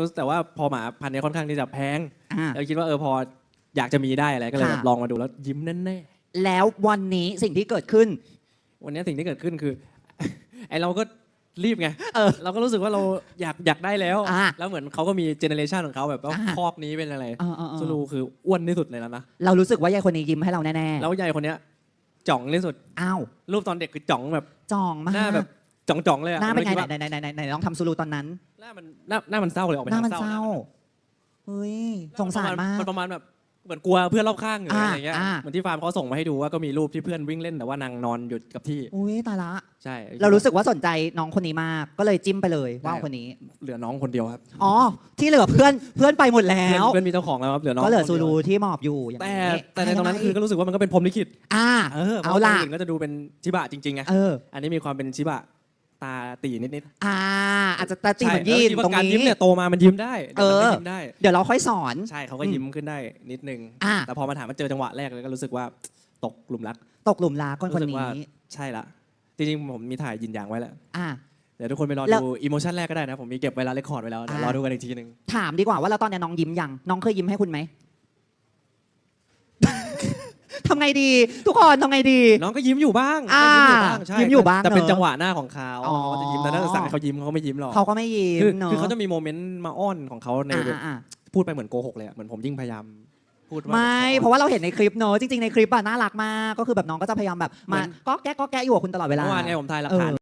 รู้สึกแต่ว่าพอหมาพันธุ์เนี้ค่อนข้างที่จะแพงอ่า แล้วคิดว่าเออพออยากจะมีได้อะไรก็เลยค่ะ แบบลองมาดูแล้วยิ้มแน่แล้ววันนี้สิ่งที่เกิดขึ้น ๆวันนี้สิ่งที่เกิดขึ้นคือ ไอเราก็รีบไงเออเราก็รู้สึกว่าเราอยากอยากได้แล้ว อะแล้วเหมือนเขาก็มีเจเนเรชันของเขาแบบว่าอะคอกนี้เป็นอะไรเออเออเออซูลูคืออ้วนที่สุดเลยแล้วนะเรารู้สึกว่ายายคนนี้ยิ้มให้เราแน่แล้วยายคนเนี้ยจ่องที่สุด ๆอ้าวรูปตอนเด็กคือจ่องแบบจองมาก หน้าแบบ จ่องๆเลยอะหน้าเป็นไงผมลยคิดไหนว่าไหนไหนไหนไหนลองทำซูรูตอนนั้น หน้ามันหน้าหน้ามันเศร้าเลยออกไปหน้าทางมันเศร้าะเฮ้ยสงสารมาก นประมาณแบบเหมือนกลัวเพื่อนรอบข้างหรืออ่าอะไรเงี้ยอ่า เหมือนที่ฟาร์มเขาส่งมาให้ดูว่าก็มีรูปที่เพื่อนวิ่งเล่นแต่ว่านางนอนอยู่กับที่อุ้ยตายละ ใช่ เรารู้สึกว่าสนใจน้องคนนี้มาก ก็เลยจิ้มไปเลยว่าคนนี้ เหลือน้องคนเดียวครับอ๋อ ที่เหลือเพื่อนเพื่อนไปหมดแล้เพื่อนว เพื่อนมีเจ้าของแล้วครับเหลือน้องก็เหลือคนซูดียวรูที่หมอบอยู่อย่างแต่นี้แต่ในตรงนั้นะไคือก็รู้สึกว่ามันก็เป็นพรหมลิขิตอ่า เออเพเอาราะล่ะ คนอื่นก็จะดูเป็นชิบะจริงๆไงเออ อันนี้มีความเป็นชิบะ ตาตีนิดอ่า อาจจะตาๆตีเหมือนยีนใช่แล้วคิดตรงว่าการนี้ ยิ้มเนี่ยโตมามันยิ้มได้เออ ดี๋ยวมันก็ยิ้มได้ เดี๋ยวเราค่อยสอน ใช่เขาก็ยิ้มขึ้นได้นิดนึง อะ แต่พอมาถามมาเจอจังหวะแรกเลยก็รู้สึกว่าตกหลุมรักตกหลุมรักคนคนรู้สึกนี้ว่าใช่ละจริงๆ ผมมีถ่ายยินยางไว้แล้ว อ่า เดี๋ยวทุกคนไปรอแล้วดูอีโมชันแรกก็ได้นะ ผมมีเก็บไว้แล้วเรคคอร์ดไว้แล้วเดี๋ยวอ่ารอดูกันอีกทีหนึ่งถามดีกว่าว่าแล้วตอนเนี้ยน้องยิ้มยัง น้องเคยยิ้มให้คุณไหม ทำไงดี ทุกคนทำไงดี น้องก็ยิ้มอยู่บ้างอ่าก็ยิ้มอยู่บ้างใช่ยิ้มอยู่บ้างแต่เป็นเนอะจังหวะหน้าของเขาอ๋อเขาจะยิ้มแต่ถ้าสั่งให้เขายิ้มเขาก็ไม่ยิ้มหรอกเขาก็ไม่ยิ้คือมเนอะคือเขาจะมีโมเมนต์มาอ้อนของเขาในอ่าอ่าพูดไปเหมือนโกหกเลยอะเหมือนผมยิ่งพยายามพูดว่าไม่แบบเพราะว่าเราเห็นในคลิปเนอะจริงๆในคลิปอะน่ารักมากก็คือแบบน้องก็จะพยายามแบบมาเหมือนก็แก้ก็แก้อยู่กับคุณตลอดเวลาเมื่อวานไงผมถ่ายหลักเออฐาน